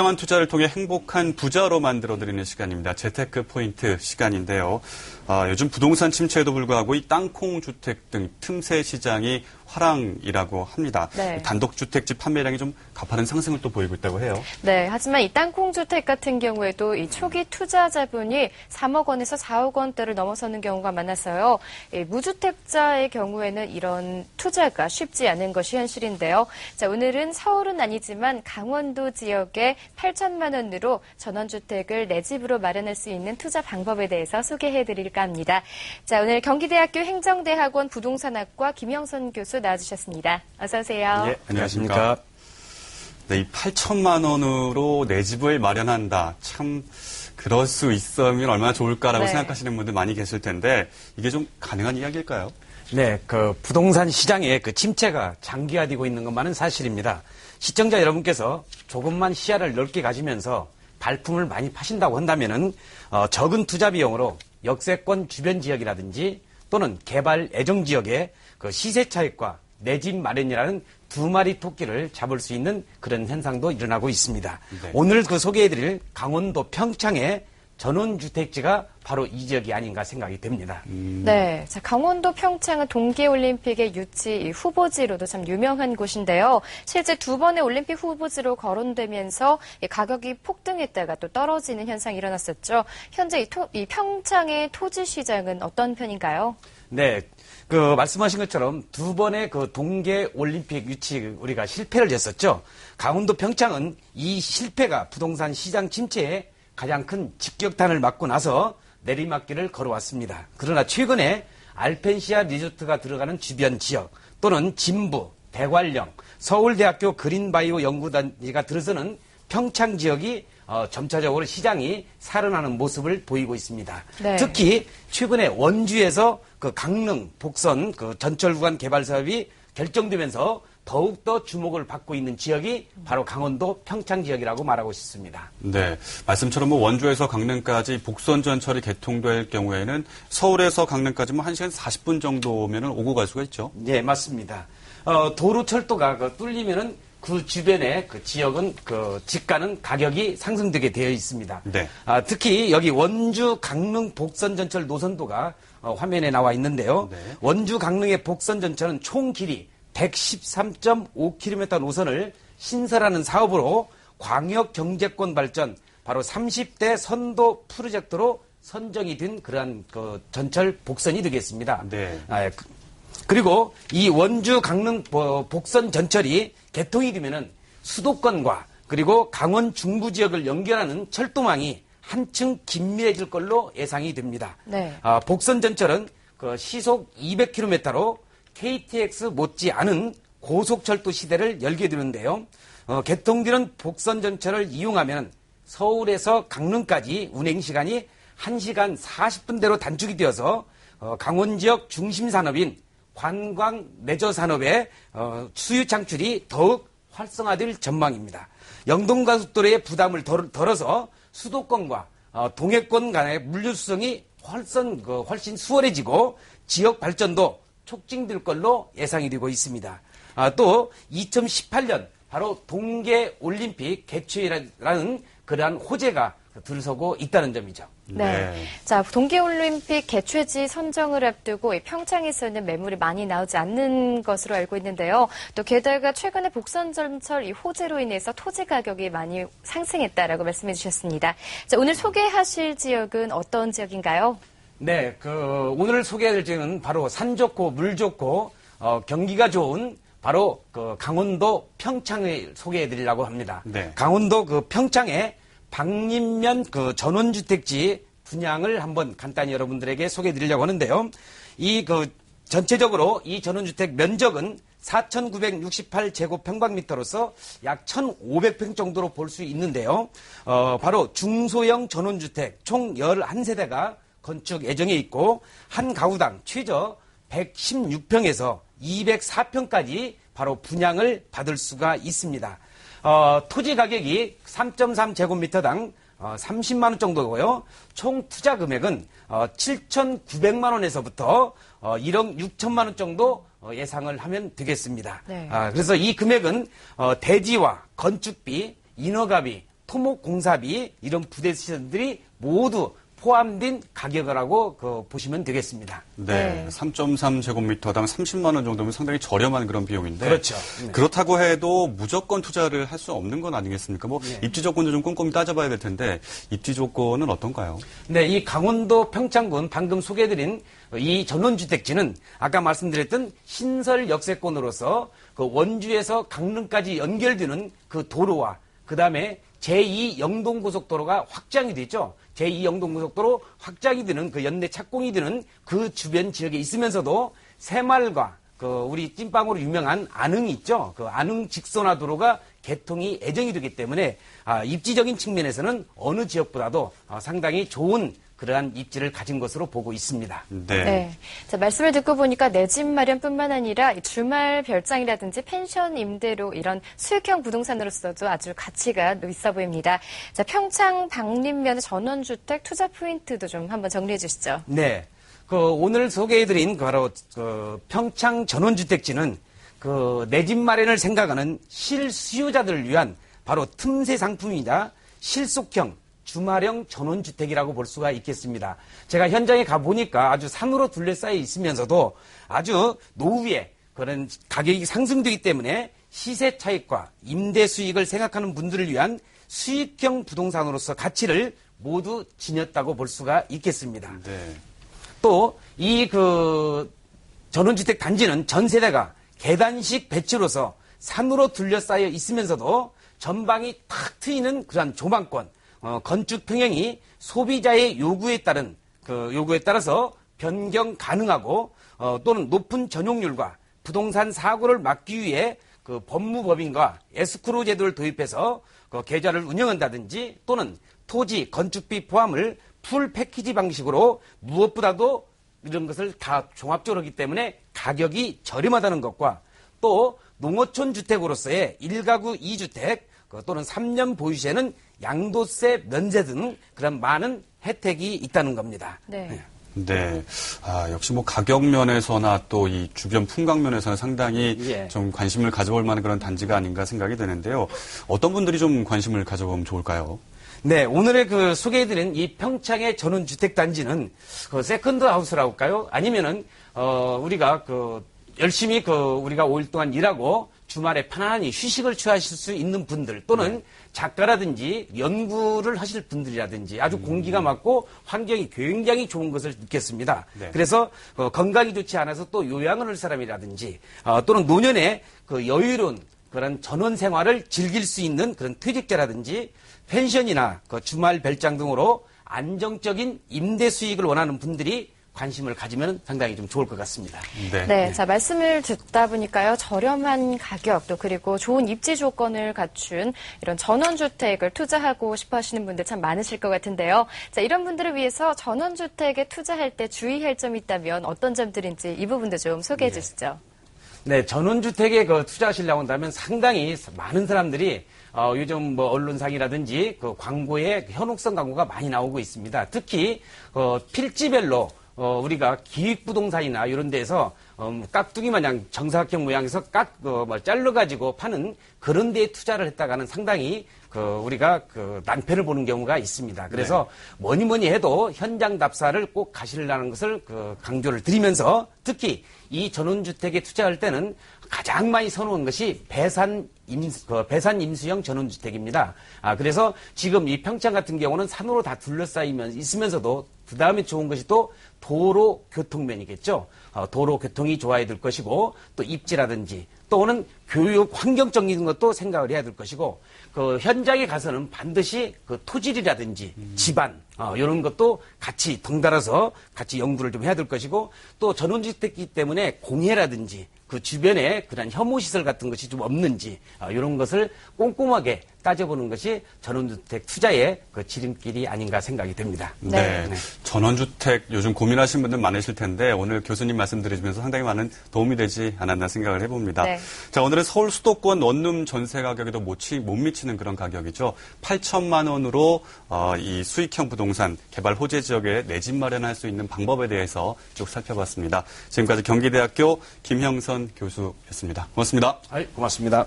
현명한 투자를 통해 행복한 부자로 만들어드리는 시간입니다. 재테크 포인트 시간인데요. 아, 요즘 부동산 침체에도 불구하고 이 땅콩 주택 등 틈새 시장이 화랑이라고 합니다. 네. 단독주택지 판매량이 좀 가파른 상승을 또 보이고 있다고 해요. 네, 하지만 이 땅콩 주택 같은 경우에도 이 초기 투자 자본이 3억 원에서 4억 원대를 넘어서는 경우가 많았어요. 이 무주택자의 경우에는 이런 투자가 쉽지 않은 것이 현실인데요. 자, 오늘은 서울은 아니지만 강원도 지역에 8천만 원으로 전원주택을 내 집으로 마련할 수 있는 투자 방법에 대해서 소개해 드릴까 합니다. 자, 오늘 경기대학교 행정대학원 부동산학과 김영선 교수 나와주셨습니다. 어서 오세요. 예, 안녕하십니까. 네, 이 8천만 원으로 내 집을 마련한다. 참 그럴 수 있으면 얼마나 좋을까라고 네. 생각하시는 분들 많이 계실 텐데 이게 좀 가능한 이야기일까요? 네, 그 부동산 시장의 그 침체가 장기화되고 있는 것만은 사실입니다. 시청자 여러분께서 조금만 시야를 넓게 가지면서 발품을 많이 파신다고 한다면은 어, 적은 투자 비용으로 역세권 주변 지역이라든지 또는 개발 애정 지역의 그 시세 차익과 내 집 마련이라는 두 마리 토끼를 잡을 수 있는 그런 현상도 일어나고 있습니다. 네. 오늘 그 소개해드릴 강원도 평창의 전원주택지가 바로 이 지역이 아닌가 생각이 됩니다. 네. 자, 강원도 평창은 동계올림픽의 유치 이 후보지로도 참 유명한 곳인데요. 실제 두 번의 올림픽 후보지로 거론되면서 이 가격이 폭등했다가 또 떨어지는 현상이 일어났었죠. 현재 이, 토- 이 평창의 토지 시장은 어떤 편인가요? 네. 그 말씀하신 것처럼 두 번의 그 동계 올림픽 유치 우리가 실패를 했었죠. 강원도 평창은 이 실패가 부동산 시장 침체에 가장 큰 직격탄을 맞고 나서 내리막길을 걸어왔습니다. 그러나 최근에 알펜시아 리조트가 들어가는 주변 지역 또는 진부, 대관령, 서울대학교 그린바이오 연구단지가 들어서는 평창 지역이 어, 점차적으로 시장이 살아나는 모습을 보이고 있습니다. 네. 특히 최근에 원주에서 그 강릉 복선 그 전철 구간 개발 사업이 결정되면서 더욱더 주목을 받고 있는 지역이 바로 강원도 평창 지역이라고 말하고 싶습니다. 네. 말씀처럼 뭐 원주에서 강릉까지 복선 전철이 개통될 경우에는 서울에서 강릉까지 뭐 1시간 40분 정도면 오고 갈 수가 있죠. 네, 맞습니다. 어, 도로 철도가 그 뚫리면은 그 주변에 그 지역은 그 집가는 가격이 상승되게 되어 있습니다. 네. 아, 특히 여기 원주 강릉 복선 전철 노선도가 어, 화면에 나와 있는데요. 네. 원주 강릉의 복선 전철은 총 길이 113.5km 노선을 신설하는 사업으로 광역 경제권 발전 바로 30대 선도 프로젝트로 선정이 된 그러한 그 전철 복선이 되겠습니다. 네. 아, 그- 그리고 이 원주 강릉 보- 복선 전철이 개통이 되면은 수도권과 그리고 강원 중부 지역을 연결하는 철도망이 한층 긴밀해질 걸로 예상이 됩니다. 네. 아, 복선 전철은 그 시속 200km로 KTX 못지 않은 고속철도 시대를 열게 되는데요. 어, 개통되는 복선 전철을 이용하면 서울에서 강릉까지 운행 시간이 1시간 40분대로 단축이 되어서 어, 강원 지역 중심 산업인 관광 레저 산업의 어, 수요 창출이 더욱 활성화될 전망입니다. 영동가속도로의 부담을 덜, 덜어서 수도권과 어, 동해권 간의 물류 수송이 훨씬, 그, 훨씬 수월해지고 지역 발전도 촉진될 걸로 예상이 되고 있습니다. 아, 또 2018년 바로 동계 올림픽 개최라는 그러한 호재가 들서고 있다는 점이죠. 네. 네. 자, 동계올림픽 개최지 선정을 앞두고 이 평창에서는 매물이 많이 나오지 않는 것으로 알고 있는데요. 또 게다가 최근에 복선전철 이 호재로 인해서 토지 가격이 많이 상승했다라고 말씀해 주셨습니다. 자, 오늘 소개하실 지역은 어떤 지역인가요? 네, 그 오늘 소개해드릴 지역은 바로 산 좋고 물 좋고 어, 경기가 좋은 바로 그 강원도 평창을 소개해드리려고 합니다. 네. 강원도 그 평창에 박림면 그 전원주택지 분양을 한번 간단히 여러분들에게 소개해드리려고 하는데요. 이 그 전체적으로 이 전원주택 면적은 4,968제곱평방미터로서 약 1,500평 정도로 볼 수 있는데요. 어, 바로 중소형 전원주택 총 11세대가 건축 예정에 있고 한 가구당 최저 116평에서 204평까지 바로 분양을 받을 수가 있습니다. 어, 토지 가격이 3.3제곱미터당 어, 30만 원 정도고요. 총 투자 금액은 어, 7,900만 원에서부터 어, 1억 6천만 원 정도 어, 예상을 하면 되겠습니다. 네. 아, 그래서 이 금액은 어, 대지와 건축비, 인허가비, 토목공사비 이런 부대 시설들이 모두 포함된 가격이라고 그 보시면 되겠습니다. 네, 네. 3.3 제곱미터당 30만 원 정도면 상당히 저렴한 그런 비용인데 그렇죠. 네. 그렇다고 해도 무조건 투자를 할 수 없는 건 아니겠습니까? 뭐 네. 입지 조건도 좀 꼼꼼히 따져봐야 될 텐데 입지 조건은 어떤가요? 네, 이 강원도 평창군 방금 소개해드린 이 전원주택지는 아까 말씀드렸던 신설 역세권으로서 그 원주에서 강릉까지 연결되는 그 도로와 그 다음에 제2 영동고속도로가 확장이 됐죠. 제2 영동고속도로 확장이 되는 그 연내 착공이 되는 그 주변 지역에 있으면서도 새마을과 그 우리 찐빵으로 유명한 안흥이 있죠. 그 안흥 직선화 도로가 개통이 예정이 되기 때문에 아, 입지적인 측면에서는 어느 지역보다도 아, 상당히 좋은 그러한 입지를 가진 것으로 보고 있습니다. 네. 네. 자, 말씀을 듣고 보니까 내 집 마련뿐만 아니라 이 주말 별장이라든지 펜션 임대로 이런 수익형 부동산으로서도 아주 가치가 있어 보입니다. 자, 평창 박림면 전원주택 투자 포인트도 좀 한번 정리해 주시죠. 네. 그 오늘 소개해드린 그 바로 그 평창 전원주택지는 그 내 집 마련을 생각하는 실수요자들을 위한 바로 틈새 상품이자 실속형 주말형 전원주택이라고 볼 수가 있겠습니다. 제가 현장에 가보니까 아주 산으로 둘러싸여 있으면서도 아주 노후에 그런 가격이 상승되기 때문에 시세 차익과 임대 수익을 생각하는 분들을 위한 수익형 부동산으로서 가치를 모두 지녔다고 볼 수가 있겠습니다. 네. 또이 그 전원주택 단지는 전 세대가 계단식 배치로서 산으로 둘러싸여 있으면서도 전방이 탁 트이는 그러한 조망권, 어, 건축 평형이 소비자의 요구에 따른 그 요구에 따라서 변경 가능하고 어, 또는 높은 전용률과 부동산 사고를 막기 위해 그 법무법인과 에스크로 제도를 도입해서 그 계좌를 운영한다든지 또는 토지 건축비 포함을 풀 패키지 방식으로 무엇보다도 이런 것을 다 종합적으로 하기 때문에 가격이 저렴하다는 것과 또 농어촌 주택으로서의 1가구 2주택 또는 3년 보유시에는 양도세 면제 등 그런 많은 혜택이 있다는 겁니다. 네. 네. 아, 역시 뭐 가격 면에서나 또 이 주변 풍광 면에서는 상당히 예. 좀 관심을 가져볼 만한 그런 단지가 아닌가 생각이 되는데요. 어떤 분들이 좀 관심을 가져보면 좋을까요? 네, 오늘의 그 소개해드린 이 평창의 전원주택 단지는 그 세컨드 하우스라고 할까요? 아니면은, 어, 우리가 그 열심히 그 우리가 5일 동안 일하고 주말에 편안히 휴식을 취하실 수 있는 분들 또는 작가라든지 연구를 하실 분들이라든지 아주 공기가 맑고 환경이 굉장히 좋은 것을 느꼈습니다. 네. 그래서 어, 건강이 좋지 않아서 또 요양을 할 사람이라든지 어, 또는 노년에 그 여유로운 그런 전원 생활을 즐길 수 있는 그런 퇴직자라든지 펜션이나 그 주말 별장 등으로 안정적인 임대 수익을 원하는 분들이 관심을 가지면 상당히 좀 좋을 것 같습니다. 네. 네, 자 말씀을 듣다 보니까요 저렴한 가격 또 그리고 좋은 입지 조건을 갖춘 이런 전원주택을 투자하고 싶어 하시는 분들 참 많으실 것 같은데요. 자 이런 분들을 위해서 전원주택에 투자할 때 주의할 점이 있다면 어떤 점들인지 이 부분도 좀 소개해 주시죠. 네, 전원주택에 그 투자하시려고 한다면 상당히 많은 사람들이 어, 요즘 뭐 언론상이라든지 그 광고에 현혹성 광고가 많이 나오고 있습니다. 특히 어, 필지별로 어, 우리가 기획부동산이나 이런 데서 음, 깍두기 마냥 정사각형 모양에서 깍, 어, 뭐 잘라가지고 파는 그런 데에 투자를 했다가는 상당히 그 우리가 그 낭패를 보는 경우가 있습니다. 그래서 뭐니 뭐니 해도 현장 답사를 꼭 가시려는 것을 그 강조를 드리면서 특히 이 전원주택에 투자할 때는 가장 많이 선호한 것이 배산 임수, 그 배산 임수형 전원주택입니다. 아, 그래서 지금 이 평창 같은 경우는 산으로 다 둘러싸이면 있으면서도 그 다음에 좋은 것이 또 도로 교통면이겠죠. 어, 도로 교통이 좋아야 될 것이고 또 입지라든지 또는 교육 환경적인 것도 생각을 해야 될 것이고 그 현장에 가서는 반드시 그 토질이라든지 집안 어, 이런 것도 같이 덩달아서 같이 연구를 좀 해야 될 것이고 또 전원주택이기 때문에 공해라든지 그 주변에 그런 혐오 시설 같은 것이 좀 없는지 어, 이런 것을 꼼꼼하게 따져보는 것이 전원주택 투자의 그 지름길이 아닌가 생각이 됩니다. 네. 네. 전원주택 요즘 고민하시는 분들 많으실 텐데 오늘 교수님 말씀 들으시면서 상당히 많은 도움이 되지 않았나 생각을 해봅니다. 네. 자, 오늘은 서울 수도권 원룸 전세 가격에도 못, 미치는 그런 가격이죠. 8천만 원으로 어, 이 수익형 부동산 개발 호재 지역에 내 집 마련할 수 있는 방법에 대해서 쭉 살펴봤습니다. 지금까지 경기대학교 김형선 교수였습니다. 고맙습니다. 아이, 고맙습니다.